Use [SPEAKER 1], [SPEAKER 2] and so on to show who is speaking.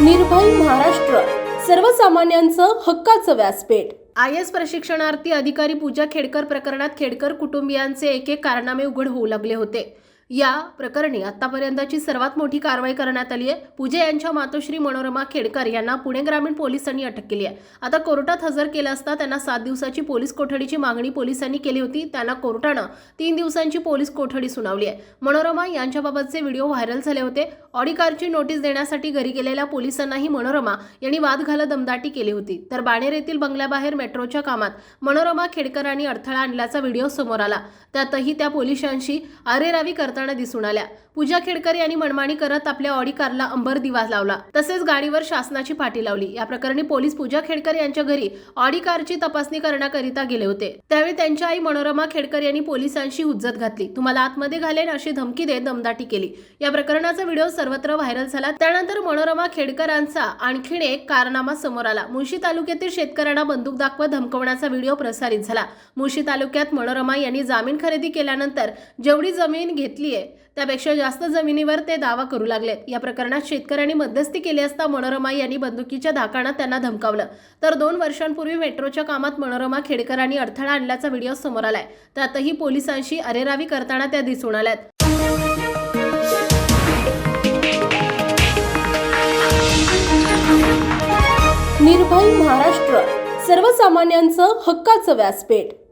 [SPEAKER 1] निर्भय महाराष्ट्र. सर्वसामान्यांचं हक्काचं व्यासपीठ.
[SPEAKER 2] आय एस प्रशिक्षणार्थी अधिकारी पूजा खेडकर प्रकरणात खेडकर कुटुंबियांचे एक एक कारनामे उघड होऊ लागले होते. या प्रकरणी आतापर्यंतची सर्वात मोठी कारवाई करण्यात आली आहे. पूजा यांच्या मातोश्री मनोरमा खेडकर यांना पुणे ग्रामीण पोलिसांनी अटक केली आहे. आता कोर्टात हजर केलं असता त्यांना सात दिवसाची पोलीस कोठडीची मागणी पोलिसांनी केली होती. त्यांना कोर्टानं तीन दिवसांची पोलीस कोठडी सुनावली आहे. मनोरमा यांच्याबाबतचे व्हिडिओ व्हायरल झाले होते. ऑडी कारची नोटीस देण्यासाठी घरी गेलेल्या पोलिसांनाही मनोरमा यांनी वाद घालत दमदाटी केली होती. तर बाणेर येथील बंगल्याबाहेर मेट्रोच्या कामात मनोरमा खेडकरांनी अडथळा आणल्याचा व्हिडिओ समोर आला. त्यातही त्या पोलिसांशी अरेरावी करतात करताना दिसून आल्या. पूजा खेडकर यांनी मनमानी करत आपल्या ऑडी कारला अंबर दिवा लावला. तसेच गाडीवर शासनाची पाठी लावली. या प्रकरणी पोलीस पूजा खेडकर यांच्या घरी ऑडी कारची तपासणी करण्याकरिता गेले होते. त्यावेळी त्यांच्या आई मनोरमा खेडकर यांनी पोलिसांशी हुज्जत घातली. तुम्हाला आतमध्ये घालेन अशी धमकी देत दमदाटी केली. या प्रकरणाचा व्हिडिओ सर्वत्र व्हायरल झाला. त्यानंतर मनोरमा खेडकरांचा आणखीन एक कारनामा समोर आला. मुळशी तालुक्यातील शेतकऱ्यांना बंदूक दाखवत धमकवण्याचा व्हिडिओ प्रसारित झाला. मुळशी तालुक्यात मनोरमा यांनी जामीन खरेदी केल्यानंतर जेवढी जमीन घेतली आहे. त्यापेक्षा जास्त जमिनीवर ते दावा करू लागलेत. या प्रकरणात शेतकऱ्यांनी मध्यस्थी केली असता मनोरमा यांनी बंदुकीच्या धाकानं त्यांना धमकावलं. तर दोन वर्षांपूर्वी मेट्रोच्या कामात मनोरमा खेडकरांनी अडथळा आणल्याचा व्हिडिओ समोर आलाय. त्यातही पोलिसांशी अरेरावी करताना त्या दिसून आल्यात.
[SPEAKER 1] निर्भय महाराष्ट्र सर्वसामान्यांचं हक्काचं व्यासपीठ.